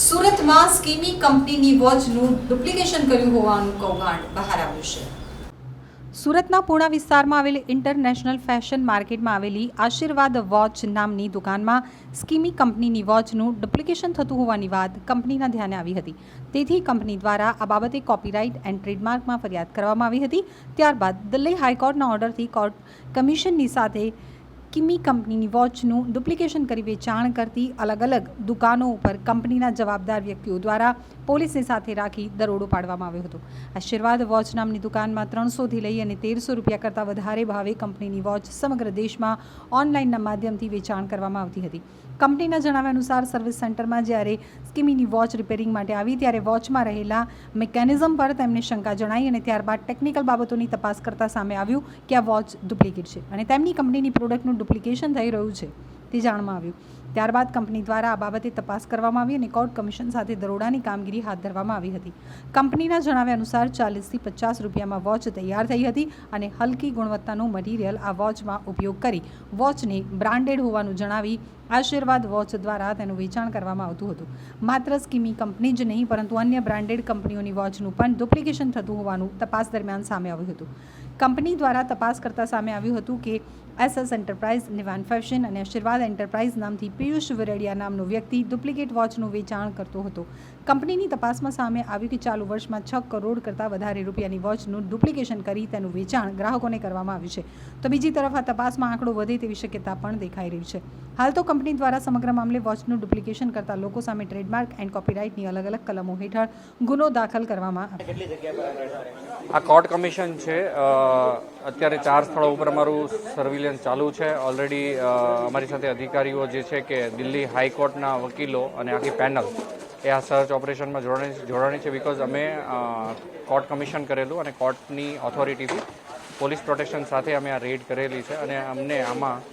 સુરતમાં સ્કીમી કંપનીની વોચનું ડુપ્લિકેશન કર્યું હોવાનું કૌભાંડ બહાર આવ્યું છે. સુરતના પૂણા વિસ્તારમાં આવેલી ઇન્ટરનેશનલ ફેશન માર્કેટમાં આવેલી આશીર્વાદ વોચ નામની દુકાનમાં સ્કીમી કંપનીની વોચનું ડુપ્લિકેશન થતું હોવાની વાત કંપનીના ધ્યાને આવી હતી. તેથી કંપની દ્વારા આ બાબતે કોપીરાઇટ એન્ડ ટ્રેડમાર્કમાં ફરિયાદ કરવામાં આવી હતી. ત્યારબાદ દિલ્હી હાઈકોર્ટના ઓર્ડરથી કોર્ટ કમિશનની સાથે કિમી કંપનીની વોચનું ડુપ્લિકેશન કરી વેચાણ કરતી અલગ અલગ દુકાનો ઉપર કંપનીના જવાબદાર વ્યક્તિઓ દ્વારા પોલીસને સાથે રાખી દરોડો પાડવામાં આવ્યો હતો. આશીર્વાદ વોચ નામની દુકાનમાં ત્રણસોથી લઈ અને તેરસો રૂપિયા કરતાં વધારે ભાવે કંપનીની વોચ સમગ્ર દેશમાં ઓનલાઈનના માધ્યમથી વેચાણ કરવામાં આવતી હતી. કંપનીના જણાવ્યા અનુસાર સર્વિસ સેન્ટરમાં જ્યારે સ્કીમીની વોચ રિપેરિંગ માટે આવી ત્યારે વોચમાં રહેલા મિકેનિઝમ પર તેમને શંકા જણાઈ અને ત્યારબાદ ટેકનિકલ બાબતોની તપાસ કરતા સામે આવ્યું કે આ વોચ ડુપ્લિકેટ છે અને તેમની કંપનીની પ્રોડક્ટનું ડુપ્લિકેશન થઈ રહ્યું છે તે જાણમાં આવ્યું. ત્યારબાદ કંપની દ્વારા આ બાબતે તપાસ કરવામાં આવી અને કોર્ટ કમિશન સાથે દરોડાની કામગીરી હાથ ધરવામાં આવી હતી. કંપનીના જણાવ્યા અનુસાર ચાલીસથી પચાસ રૂપિયામાં વોચ તૈયાર થઈ હતી અને હલકી ગુણવત્તાનું મટીરિયલ આ વોચમાં ઉપયોગ કરી વોચને બ્રાન્ડેડ હોવાનું જણાવી આશીર્વાદ વોચ દ્વારા તેનું વેચાણ કરવામાં આવતું હતું. માત્ર સ્કીમી કંપની જ નહીં, પરંતુ અન્ય બ્રાન્ડેડ કંપનીઓની વોચનું પણ ડુપ્લિકેશન થતું હોવાનું તપાસ દરમિયાન સામે આવ્યું હતું. કંપની દ્વારા તપાસ કરતા સામે આવ્યું હતું કે એસએસ એન્ટરપ્રાઇઝ, નિવાન ફેશન અને આશીર્વાદ એન્ટરપ્રાઇઝ નામથી પિયુષ વરેડિયા નામનો વ્યક્તિ ડુપ્લિકેટ વોચનું વેચાણ કરતો હતો. કંપનીની તપાસમાં સામે આવ્યું કે ચાલુ વર્ષમાં છ કરોડ કરતાં વધારે રૂપિયાની વોચનું ડુપ્લિકેશન કરી તેનું વેચાણ ગ્રાહકોને કરવામાં આવ્યું છે. તો બીજી તરફ આ તપાસમાં આંકડો વધે તેવી શક્યતા પણ દેખાઈ રહી છે. હાલ તો કંપની દ્વારા સમગ્ર મામલે વોચનું ડુપ્લિકેશન કરતા લોકો સામે ટ્રેડમાર્ક એન્ડ કોપીરાઇટની અલગ અલગ કલમો હેઠળ ગુનો દાખલ કરવામાં આ કોર્ટ કમિશન છે. અત્યારે ચાર સ્થળો ઉપર અમારું સર્વિલન્સ ચાલુ છે. ઓલરેડી અમારી સાથે અધિકારીઓ જે છે કે દિલ્હી હાઈકોર્ટના વકીલો અને આખી પેનલ એ આ સર્ચ ઓપરેશનમાં જોડાણી જોડાણી છે બિકોઝ અમે કોર્ટ કમિશન કરેલું અને કોર્ટની ઓથોરિટીથી પોલીસ પ્રોટેક્શન સાથે અમે આ રેડ કરેલી છે અને અમને આમાં